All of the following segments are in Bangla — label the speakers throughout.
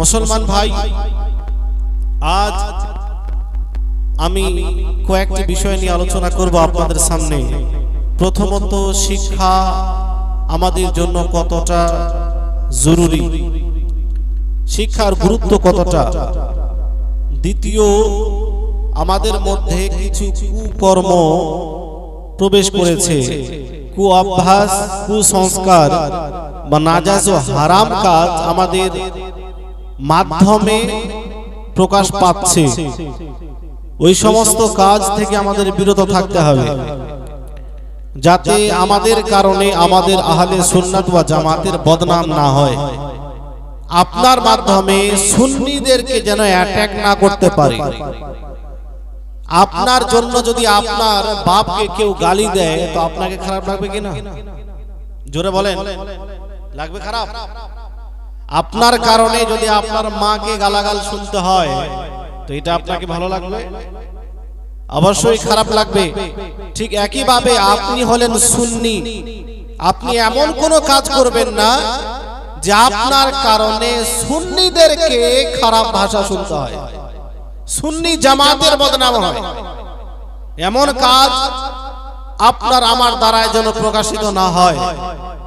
Speaker 1: মুসলমান ভাই, আজ আমি কয়েকটি বিষয় নিয়ে আলোচনা করব আপনাদের সামনে। প্রথমত, শিক্ষা আমাদের জন্য কতটা জরুরি? শিক্ষার গুরুত্ব কতটা? দ্বিতীয়, আমাদের মধ্যে কিছু কুকর্ম প্রবেশ করেছে। কু অভ্যাস কুসংস্কার বা নাজাজ ও হারাম কাজ আমাদের মাধ্যমে প্রকাশ পাচ্ছে। ওই সমস্ত কাজ থেকে আমাদের বিরত থাকতে হবে। যাতে আমাদের কারণে আমাদের আহলে সুন্নাত বা জামাতের বদনাম না হয়। আপনার মাধ্যমে সুন্নিদেরকে যেন অ্যাটাক না করতে পারে। আপনার জন্য যদি আপনার বাপকে কেউ গালি দেয়, তো আপনাকে খারাপ লাগবে কিনা? জোরে বলেন। লাগবে খারাপ? আপনার কারণে যদি আপনার মাকে গালাগাল শুনতে হয়, তো এটা আপনাকে ভালো লাগবে? অবশ্যই খারাপ লাগবে। ঠিক একইভাবে আপনি হলেন সুন্নি। আপনি এমন কোনো কাজ করবেন না যে আপনার কারণে সুন্নিদেরকে খারাপ ভাষা শুনতে হয়। সুন্নি জামাতের বদনাম হয়। এমন কাজ আপনার আমার দ্বারা যেন প্রকাশিত না হয়।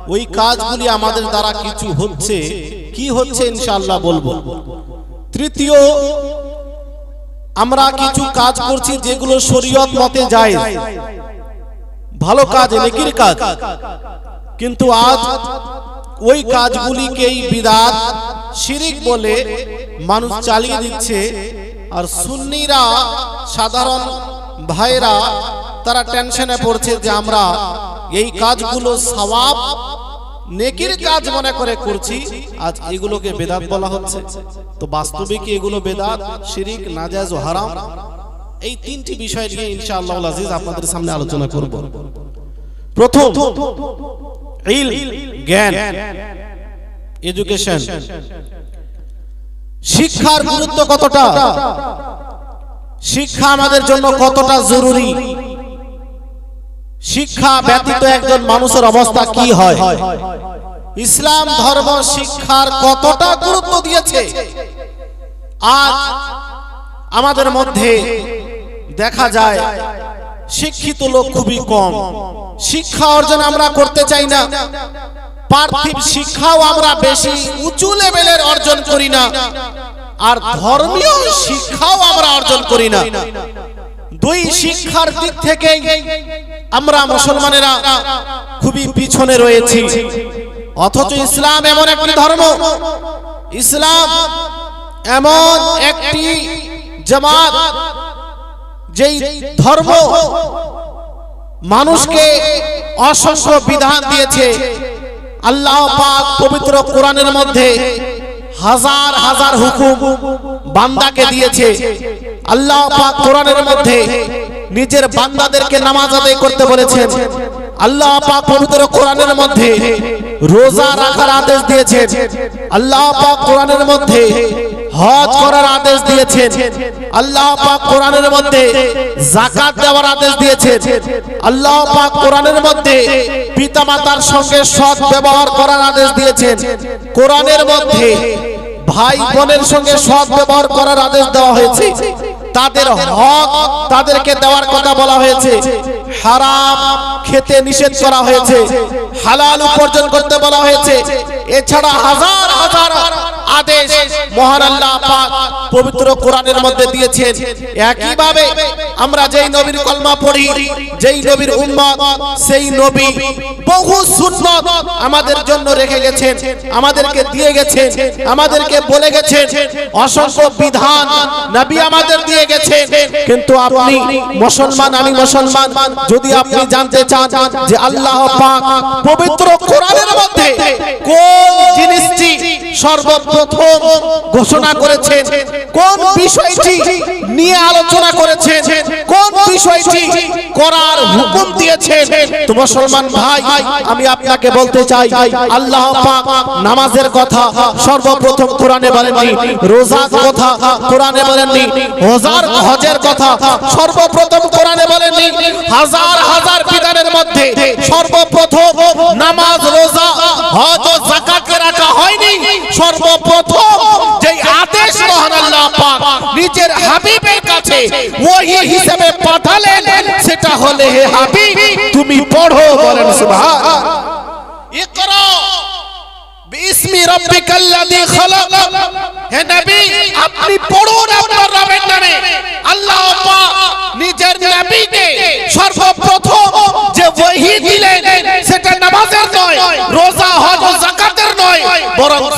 Speaker 1: ওই কাজগুলি আমাদের দ্বারা কিছু হচ্ছে। কি হচ্ছে ইনশাআল্লাহ বলব? তৃতীয়, আমরা কিছু কাজ করছি যেগুলো শরীয়ত মতে যায় ভালো কাজ, নেকির কাজ। কিন্তু আজ ওই কাজগুলিকেই বিদাত, শিরিক বলে মানুষ চালিয়ে দিচ্ছে। আর সুন্নিরা, সাধারণ ভাইরা তারা টেনশনে পড়ছে যে আমরা এই কাজগুলো সওয়াব নেকির কাজ মনে করে করছি, আজ এগুলোকে বেদাত বলা হচ্ছে। তো বাস্তবে কি এগুলো বেদাত, শিরিক নাজাজ ও হারাম? এই তিনটি বিষয় নিয়ে ইনশাআল্লাহ আজিজ আপনাদের সামনে আলোচনা করব। প্রথম জ্ঞান, এডুকেশন। শিক্ষার গুরুত্ব কতটা? শিক্ষা আমাদের জন্য কতটা জরুরি? শিক্ষা ব্যতীত একজন মানুষের অবস্থা কি হয়? ইসলাম ধর্ম শিক্ষার কতটা গুরুত্ব দিয়েছে? আজ আমাদের মধ্যে দেখা যায় শিক্ষিত লোক খুবই কম। শিক্ষা অর্জন আমরা করতে চাই না। পার্থিব শিক্ষাও আমরা বেশি উঁচু লেভেলের অর্জন করি না। আর ধর্মীয় শিক্ষাও আমরা অর্জন করি না। দুই শিক্ষার দিক থেকে আমরা মুসলমানেরা খুবই পিছনে রয়েছি। অথচ ইসলাম এমন একটি ধর্ম। ইসলাম এমন একটি জামাত, যেই ধর্ম মানুষকে অসংখ্য বিধান দিয়েছে। আল্লাহ পাক পবিত্র কোরআনের মধ্যে হাজার হাজার হুকুম বান্দাকে দিয়েছে। আল্লাহ পাক কোরআনের মধ্যে নিজের বান্দাদেরকে নামাজ আদায় করতে বলেছেন। আল্লাহ পাক পবিত্র কোরআনের মধ্যে রোজা রাখার আদেশ দিয়েছেন। আল্লাহ পাক কোরআনের মধ্যে হজ করার আদেশ দিয়েছেন। আল্লাহ কোরআনের মধ্যে আদেশ আল্লাহ মধ্যে পিতামাতার সঙ্গে ব্যবহার করার আদেশ কোরআনের মধ্যে ভাই বোনের সঙ্গে সৎ ব্যবহার করার আদেশ দেওয়া হয়েছে। তাদের হক তাদেরকে দেওয়ার কথা বলা হয়েছে। হারাম খেতে নিষেধ করা হয়েছে। হালাল উপার্জন করতে বলা হয়েছে। এছাড়া হাজার হাজার আদেশ মহান আল্লাহ পাক পবিত্র কোরআনের মধ্যে দিয়েছেন। একইভাবে আমরা যেই নবীর কলমা পড়ি, যেই নবীর উম্মত, সেই নবী বহু সুন্নত আমাদের জন্য রেখে গেছেন, আমাদেরকে দিয়ে গেছেন, আমাদেরকে বলে গেছেন, অসংখ্য বিধান নবী আমাদের দিয়ে গেছেন। কিন্তু আপনি মুসলমান, আমি মুসলমান, যদি আপনি জানতে চান যে আল্লাহ পাক পবিত্র কোরআনের মধ্যে কোন জিনিসটি সর্বপ্রথম ঘোষণা করেছেন। কোন বিষয়টি নিয়ে আলোচনা করেছেন? কোন বিষয়টি করার হুকুম দিয়েছেন? তো মুসলমান ভাই, আমি আপনাকে বলতে চাই, আল্লাহ পাক নামাজের কথা সর্বপ্রথম কোরআনে বলেননি, রোজার কথা কোরআনে বলেননি হজার হজের কথা সর্বপ্রথম কোরআনে বলেননি, হাজার হাজার বিধানের মধ্যে সর্বপ্রথম নামাজ, রোজা, হজ ও যাকাতকে রাখা হয়নি প্রথম যে আদেশ মহান আল্লাহ পাক নিজের হাবিবের কাছে পাঠালেন, সেটা হলে, হে হাবিব, তুমি পড়ো, বলেন সুবহান। ইকরা বিসমি রাব্বিকাল্লাযী খালাক। হে নবী, আপনি পড়ুন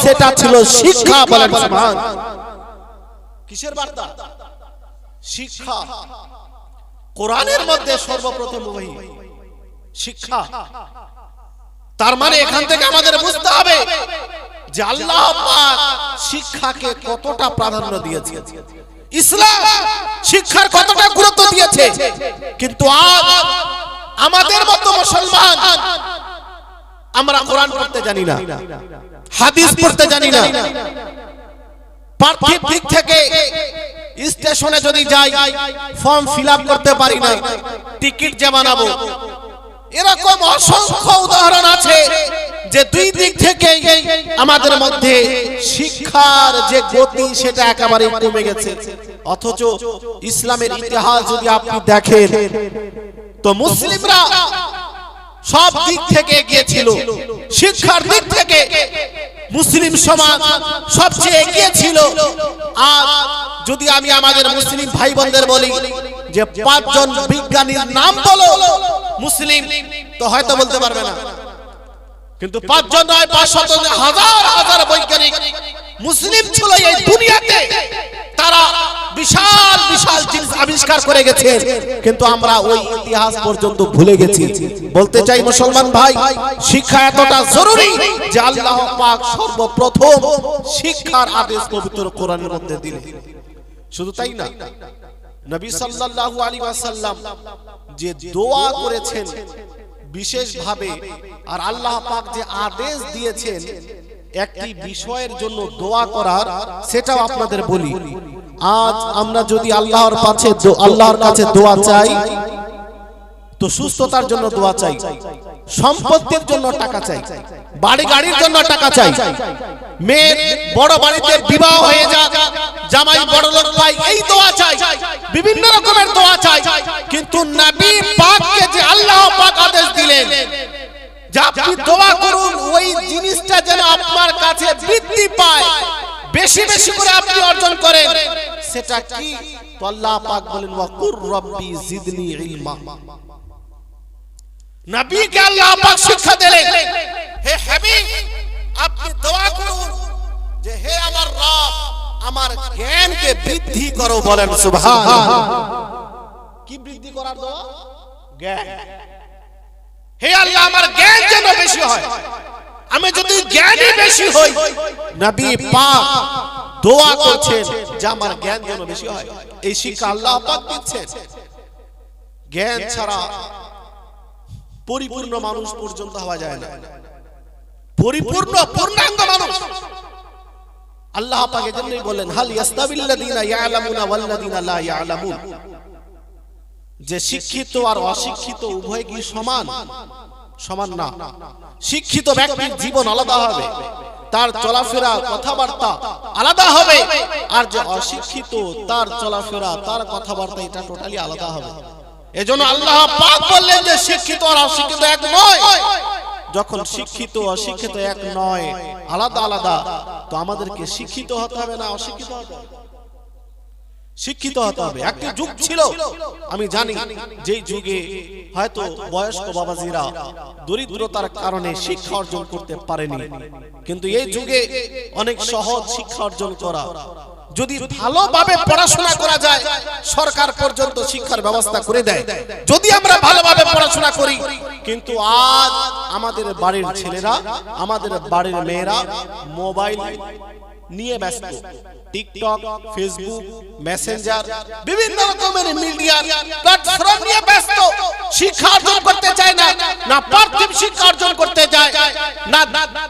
Speaker 1: সেটা ছিল শিক্ষা বলেন সুবহান। কিসের বার্তা? শিক্ষা। কোরআনের মধ্যে সর্বপ্রথম ওহী। শিক্ষা। তার মানে এখান থেকে আমাদের বুঝতে হবে যে আল্লাহ পাক শিক্ষাকে কতটা প্রাধান্য দিয়েছে ইসলাম শিক্ষার কতটা গুরুত্ব দিয়েছে। কিন্তু আজ আমাদের মতো মুসলমান আমরা কোরআন পড়তে জানি না। হাদিস পড়তে জানি না। পার্থিব দিক থেকে স্টেশনে যদি যাই ফর্ম ফিল করতে পারি না। টিকিট যে বানাবো। এরকম অসংখ্য উদাহরণ আছে যে দুই দিক থেকে আমাদের মধ্যে শিক্ষার যে গতি সেটা একেবারে কমে গেছে। অথচ ইসলামের ইতিহাস যদি আপনি দেখেন তো মুসলিমরা সব দিক থেকে গিয়েছিল শিক্ষার দিক থেকে মুসলিম সমাজ সবচেয়ে এগিয়ে ছিল। আর যদি আমি আমাদের মুসলিম ভাই বোনদের বলি যে পাঁচজন বিজ্ঞানীর নাম বলো, মুসলিম তো হয়তো বলতে পারবে না। কিন্তু পাঁচজন নয় পাঁচ হাজার হাজার বৈজ্ঞানিক মুসলিম ছিল এই দুনিয়াতে। তারা বিশাল বিশাল জিনিস আবিষ্কার করে গেছে। কিন্তু আমরা ওই ইতিহাস পর্যন্ত ভুলে গেছি। বলতে চাই মুসলমান ভাই, শিক্ষা এতটা জরুরি যে আল্লাহ পাক সর্বপ্রথম শিক্ষার আদেশ পবিত্র কোরআনের মধ্যে দিলেন। শুধু তাই না, নবী সাল্লাল্লাহু আলাইহি ওয়াসাল্লাম যে দোয়া করেছেন বিশেষ ভাবে আর আল্লাহ পাক যে আদেশ দিয়েছেন একটি বিষয়ের জন্য দোয়া করার সেটাও আপনাদের বলি। আজ আমরা যদি আল্লাহর কাছে আল্লাহর কাছে দোয়া চাই তো সুস্থতার জন্য দোয়া চাই সম্পত্তির জন্য টাকা চাই বাড়ি গাড়ির জন্য টাকা চাই। মেয়ের বড় বাড়িতে বিবাহ হয়ে যাক জামাই বড় লোক পাই এই দোয়া চাই বিভিন্ন রকমের দোয়া চাই কিন্তু নবী পাককে যে আল্লাহ পাক আদেশ দিলেন যে আপনি দোয়া জিনিসটা যেন আপনার কাছে বৃদ্ধি পায়, বেশি বেশি করে আপনি অর্জন করেন, সেটা কি? তো আল্লাহ পাক বলেন ওয়াকুর রব্বি জিদনি ইলমা। নবীকে আল্লাহ পাক শিক্ষা দিলেন, হে হাবিব, আপনি দোয়া করুন যে হে আমার রব, আমার জ্ঞানকে বৃদ্ধি করো বলেন সুবহান কি বৃদ্ধি করার দোয়া? জ্ঞান। হে আল্লাহ, আমার জ্ঞান যেন বেশি হয়। আমি যদি জ্ঞানী বেশি হই নবী পাক দোয়া করছেন যে আমার জ্ঞান যেন বেশি হয়। এই শিক্ষা আল্লাহ পাক দিচ্ছেন। জ্ঞান ছাড়া পরিপূর্ণ মানুষ পর্যন্ত হওয়া যায় না। পরিপূর্ণ পূর্ণাঙ্গ মানুষ। আল্লাহ পাক এজন্যই বলেন হাল ইয়াস্তাবিল্লাযিনা ইয়ালামুনা ওয়াল্লাযিনা লা ইয়ালামুন। যে শিক্ষিত আর অশিক্ষিত উভয় কি সমান? সমান না। শিক্ষিত ব্যক্তির জীবন আলাদা হবে। তার চলাফেরা, কথাবার্তা আলাদা হবে। আর যে অশিক্ষিত, তার চলাফেরা, তার কথাবার্তা, এটা টোটালি আলাদা হবে। এজন্য আল্লাহ পাক বললেন যে, শিক্ষিত আর অশিক্ষিত এক নয়। যখন শিক্ষিত, অশিক্ষিত এক নয়, আলাদা আলাদা, তো আমাদেরকে শিক্ষিত হতে হবে না অশিক্ষিত হতে হবে? শিক্ষিত হতে হবে। একটি যুগ ছিল। আমি জানি যেই যুগে হয়তো বয়স্ক বাবাজিরা দরিদ্রতার কারণে শিক্ষা অর্জন করতে পারেনি। কিন্তু এই যুগে অনেক সহজ শিক্ষা অর্জন করা। যদি ভালোভাবে পড়াশোনা করা যায় সরকার পর্যন্ত শিক্ষার ব্যবস্থা করে দেয়। যদি আমরা ভালোভাবে পড়াশোনা করি কিন্তু আজ আমাদের বাড়ির ছেলেরা আমাদের বাড়ির মেয়েরা মোবাইল নিয়ে ব্যস্ত। টিকটক ফেসবুক মেসেঞ্জার বিভিন্ন রকমের মিডিয়া প্ল্যাটফর্ম নিয়ে ব্যস্ত। শিক্ষা অর্জন করতে চায় না না পার্থিব শিক্ষা অর্জন করতে চায়, না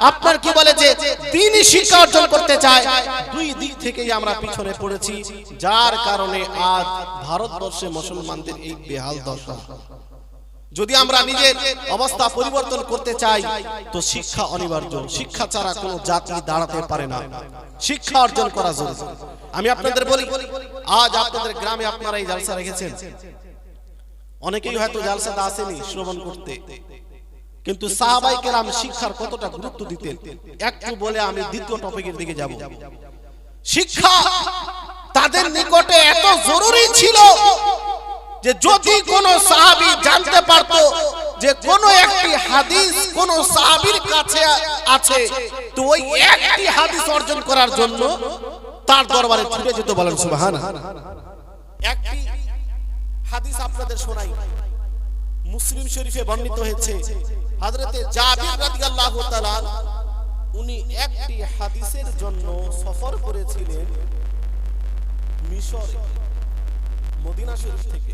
Speaker 1: আপনার কি বলে যে তিনি শিক্ষা অর্জন করতে চায়। দুই দিক থেকেই আমরা পিছনে পড়েছি, যার কারণে আজ ভারতবর্ষে মুসলমানদের এই বেহাল দশা। যদি আমরা নিজের অবস্থা পরিবর্তন করতে চাই, তো শিক্ষা অনিবার্য। শিক্ষা ছাড়া কোনো জাতি দাঁড়াতে পারে না। শিক্ষা অর্জন করা জরুরি। আমি আপনাদের বলি, আজ আপনাদের গ্রামে আপনারা এই জালসা রেখেছেন। অনেকেই হয়তো জালসাতে আসেনি শ্রবণ করতে। কিন্তু সাহাবাই কেরাম শিক্ষার কতটা গুরুত্ব দিতেন, একটু বলে আমি দ্বিতীয় টপিকের দিকে যাব। শিক্ষা তাদের নিকটে এত জরুরি ছিল যে যদি কোন সাহাবী জানতে পারত যে কোন একটি হাদিস কোন সাহাবীর কাছে আছে তো ওই একটি হাদিস অর্জন করার জন্য তার দরবারে ছুটে যেত বলেন সুবহান একটি হাদিস আপনাদের শোনাই। মুসলিম শরীফে বর্ণিত হয়েছে হযরতে জাবির রাদিয়াল্লাহু তাআলা উনি একটি হাদিসের জন্য সফর করেছিলেন মিশর মদিনা শরীফ থেকে।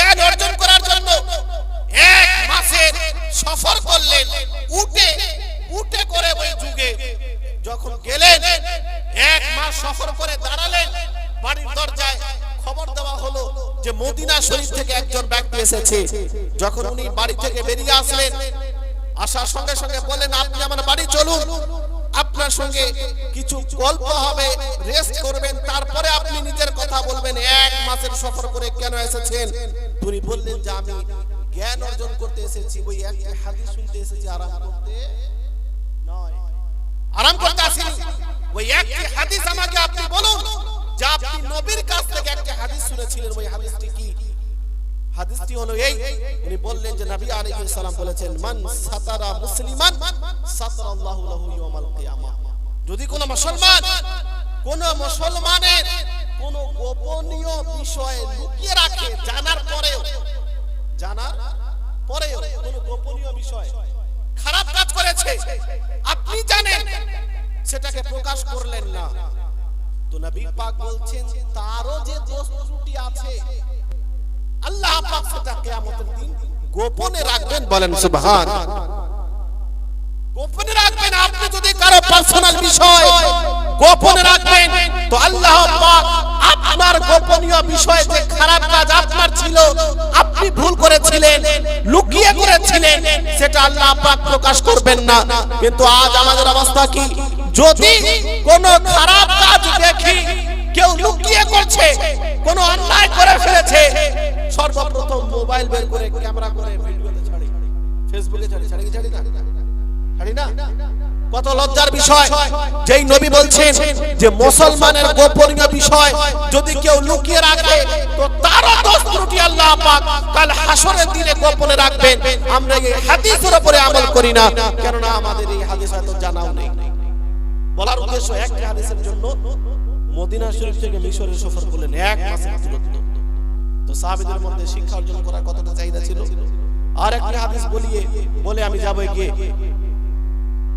Speaker 1: করে দাঁড়ালেন। বাড়ির দরজায় খবর দেওয়া হলো যে মদিনা শরীফ থেকে একজন ব্যক্তি এসেছে। যখন উনি বাড়ি থেকে বেরিয়ে আসলেন, আসার সঙ্গে সঙ্গে বলেন আপনি আমার বাড়ি চলুন। আপনার সঙ্গে কিছু গল্প হবে রেস্ট করবেন। তারপরে আপনি নিজের কথা বলবেন। এক মাসের সফর করে কেন এসেছেন? তিনি বললেন যে, আমি জ্ঞান অর্জন করতে এসেছি। ওই একটি হাদিস শুনতে এসেছি, আরাম করতে নয়। আরাম করতে আসেনি। ওই একটি হাদিস আমাকে আপনি বলুন, যে আপনি নবীর কাছ থেকে একটি হাদিস শুনেছিলেন। ওই হাদিসটি কি? হাদিসটি হলো এই, উনি বললেন যে নবী আলাইহিস সালাম বলেছেন, মান সাতারা মুসলিমান, সাতারাল্লাহু লাহু কিয়ামা। যদি কোন মুসলমান, কোন মুসলমানের কোন গোপনীয় বিষয় লুকিয়ে রাখে জানার পরেও জানার পরেও কোন গোপনীয় বিষয় খারাপ কাজ করেছে সেটাকে প্রকাশ করলেন না। তো নবী পাক বলছেন, তারও যে দোষ ত্রুটি আছে, আল্লাহ পাক সেটা কিয়ামতের দিন গোপনে রাখবেন বলেন, সুবহান। গোপনে রাখবেন। আপনি যদি কারও পার্সোনাল বিষয় গোপনে রাখবেন, তো আল্লাহ পাক আপনার গোপনীয় বিষয় যে খারাপ কাজ আপনার ছিল, আপনি ভুল করেছিলেন, লুকিয়ে করেছিলেন, সেটা আল্লাহ পাক প্রকাশ করবেন না। কিন্তু আজ আমাদের অবস্থা কি? যদি কোনো খারাপ কাজ দেখি, কেউ লুকিয়ে করছে, কোন অন্যায় করে ফেলেছে, সর্বপ্রথম মোবাইল বের করে ক্যামেরা করে ভিডিওতে ছাড়ি। ফেসবুকে ছাড়ি। ছাড়ি ছাড়ি না? ছাড়ি না? কত লজ্জার বিষয়। যেই নবী বলছেন যে মুসলমানের গোপনীয় বিষয়, যদি কেউ লুকিয়ে রাখে, তো তারও দোষ ত্রুটি আল্লাহ পাক। কাল হাসরের দিনে গোপনে রাখবেন। আমরা এই হাদিসের উপরে আমল করি না। কেননা আমাদের এই হাদিস হয়তো জানাও নেই। বলার উদ্দেশ্য একটা হাদিসের জন্য মদিনা শরীফ থেকে মিশরের সফর করলেন এক মাসের দূরত্ব তো সাহাবীদের মধ্যে শিক্ষা অর্জন করার কতটা চাহিদা ছিল? আর একটা হাদিস বলিয়ে, বলে আমি যাব গিয়ে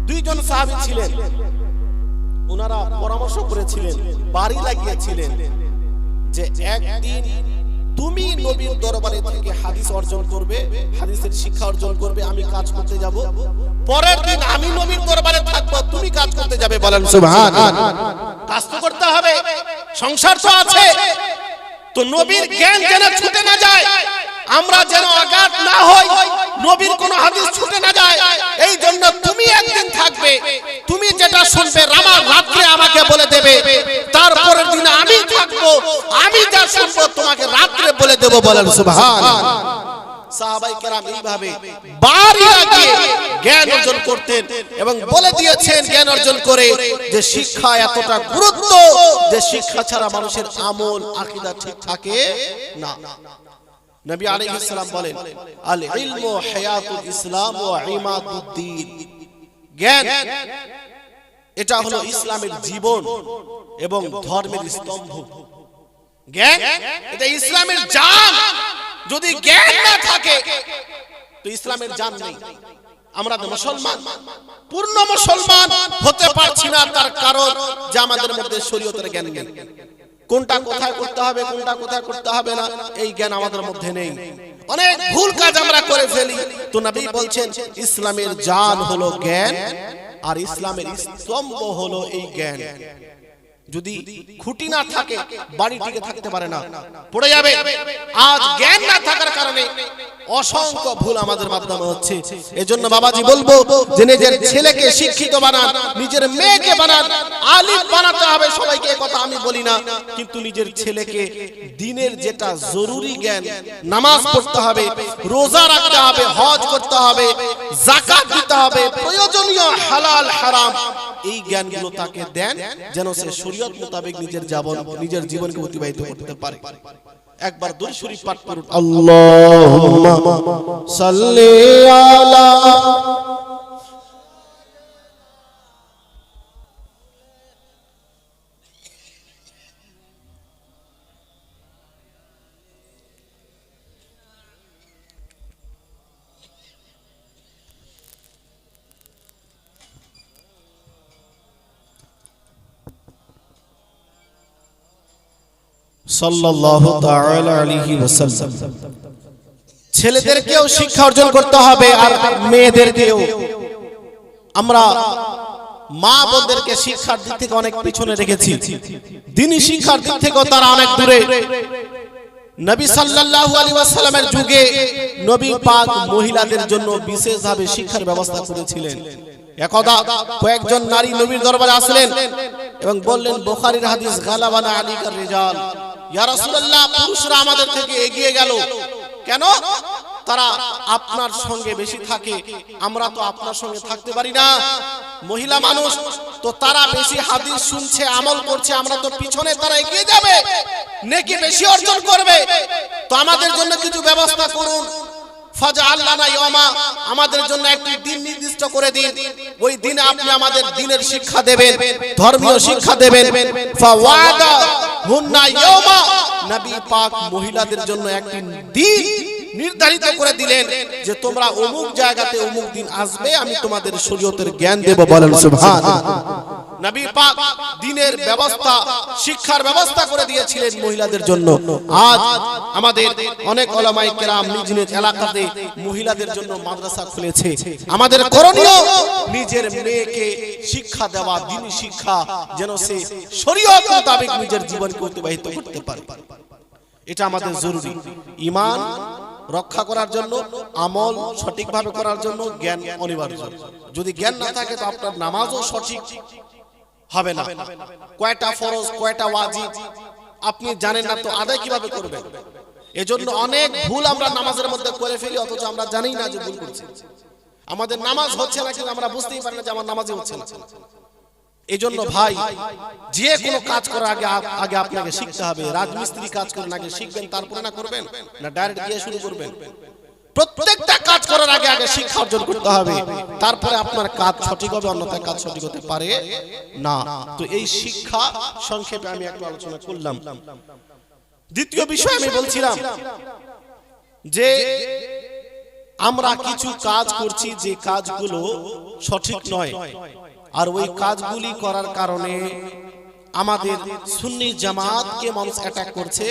Speaker 1: দুইজন সাহাবি ছিলেন। ওনারা পরামর্শ করেছিলেন, বাড়ি লাগিয়েছিলেন যে একদিন তুমি নবীর দরবারে থেকে হাদিস অর্জন করবে, হাদিসের শিক্ষা অর্জন করবে, আমি কাজ করতে যাব। পরের দিন আমি নবীর দরবারে থাকব, তুমি কাজ করতে যাবে বলেন কাজ তো করতে হবে, সংসার তো আছে। তো নবীর জ্ঞান যেন ছুটে না যায়, আমরা যেন আঘাত না হই, নবীর কোন হাদিস ছুটে না যায়, এই জন্য তুমি একদিন থাকবে, তুমি যেটা শুনবে রামা রাত্রে আমাকে বলে দেবে থাকব, আমি যা শুনব তোমাকে রাত্রে বলে দেবো বলেন, সুবহান। জ্ঞান, এটা হলো ইসলামের জীবন। এবং ধর্মের স্তম্ভ। জ্ঞান? এটা ইসলামের জান। যদি জ্ঞান না থাকে তো ইসলামের জান নেই। আমরা তো মুসলমান। পূর্ণ মুসলমান হতে পারছি না তার কারণ যে আমাদের মধ্যে শরীয়তের জ্ঞান নেই। কোনটা কোথায় করতে হবে কোনটা কোথায় করতে হবে না এই জ্ঞান আমাদের মধ্যে নেই। অনেক ভুল কাজ আমরা করে ফেলি। তো নবী বলছেন ইসলামের জান হলো জ্ঞান আর ইসলামের স্তম্ভ হলো এই জ্ঞান। যদি খুঁটি না থাকে বাড়ি টিকে থাকতে পারে না। পড়ে যাবে। আজ জ্ঞান না থাকার কারণে অসংখ্য ভুল আমাদের মাধ্যমে হচ্ছে। এজন্য বাবাজি বলব যে নিজের ছেলেকে শিক্ষিত বানান নিজের মেয়েকে বানান আলিম বানাতে হবে সবাইকে কথা আমি বলি না। কিন্তু নিজের ছেলেকে দিনের যেটা জরুরি জ্ঞান নামাজ পড়তে হবে রোজা রাখতে হবে হজ করতে হবে জাকাত দিতে হবে প্রয়োজনীয় হালাল হারাম। এই জ্ঞানগুলো তাকে দেন যেন সে শরীয়ত মোতাবেক নিজের জীবন নিজের জীবনকে অতিবাহিত করতে পারে। একবার দুই শরীফ পাঠ করুন। আল্লাহুম্মা সাল্লি আলা সাল্লাল্লাহু তাআলা আলাইহি ওয়াসাল্লাম। ছেলেদেরকেও শিক্ষা অর্জন করতে হবে আর মেয়েদেরকেও আমরা মা বোনদেরকে শিক্ষার দিক থেকে অনেক পিছনে রেখেছি। দিনী শিক্ষার দিক থেকেও তারা অনেক দূরে। নবী সাল্লাল্লাহু আলাইহি ওয়াসাল্লামের যুগে নবী পাক মহিলাদের জন্য বিশেষভাবে শিক্ষার ব্যবস্থা করেছিলেন। একদা কয়েকজন নারী নবীর দরবারে আসলেন এবং বললেন বুখারীর হাদিস গালাবানা আলিকার রিজাল। ইয়া পুরুষরা আমাদের থেকে এগিয়ে গেল। কেন? তারা আপনার সঙ্গে বেশি থাকে, আমরা তো আপনার সঙ্গে থাকতে পারি না। মহিলা মানুষ, তো তারা বেশি হাদিস শুনছে, আমল করছে, আমরা তো পিছনে তারা এগিয়ে যাবে। নেকি বেশি অর্জন করবে। তো আমাদের জন্য কিছু ব্যবস্থা করুন। আমাদের জন্য একটি দিন নির্দিষ্ট করে দিন। ওই দিনে আপনি আমাদের দিনের শিক্ষা দেবেন, ধর্মীয় শিক্ষা দেবেন। নবী পাক মহিলাদের জন্য একটি দিন নির্ধারিত করে দিলেন যে তোমরা অমুক জায়গাতে অমুক দিন আসবে, আমি তোমাদের শরীয়তের জ্ঞান দেব বলেন সুবহানাল্লাহ। নবী পাক দিনের ব্যবস্থা, শিক্ষার ব্যবস্থা করে দিয়েছিলেন মহিলাদের জন্য। আজ আমাদের অনেক ওলামাই কেরাম নিজ নিজ এলাকাতে মহিলাদের জন্য মাদ্রাসা খুলেছে। আমাদের করণীয় নিজের মেয়েকে শিক্ষা দেওয়া, দিনী শিক্ষা যেন সে শরীয়ত মোতাবেক নিজের জীবনকে অতিবাহিত করতে পারে। এটা আমাদের জরুরি। ইমান রক্ষা করার জন্য, আমল সঠিকভাবে করার জন্য জ্ঞান অনিবার্য। যদি জ্ঞান না থাকে, তো আপনার নামাজও সঠিক। হবে না। কয়টা ফরজ, কয়টা ওয়াজিব, আপনি জানেন না তো আদায় কীভাবে করবেন। এজন্য অনেক ভুল আমরা নামাজের মধ্যে করে ফেলি, অথচ আমরা জানি না যে ভুল করছি। আমাদের নামাজ হচ্ছে না কিন্তু আমরা বুঝতেই পারি না যে আমার নামাজই হচ্ছে না। এজন্য ভাই, যে কোনো কাজ করার আগে আগে আপনাকে শিখতে হবে। রাজমিস্ত্রি কাজ করেন আগে শিখবেন, তারপরে না করবেন, না ডাইরেক্ট গিয়ে শুরু করবেন। প্রত্যেকটা কাজ করার আগে আগে শিক্ষা অর্জন করতে হবে। তারপরে আপনার কাজ সঠিক হবে, অন্যথায় কাজ সঠিক হতে পারে না। তো এই শিক্ষা সংক্ষেপে আমি একটু আলোচনা করলাম। দ্বিতীয় বিষয় আমি বলছিলাম যে আমরা কিছু কাজ করছি যে কাজগুলো সঠিক নয়। আর ওই কাজগুলি করার কারণে আমাদের সুন্নি জামাতকে মানুষ অ্যাটাক করছে।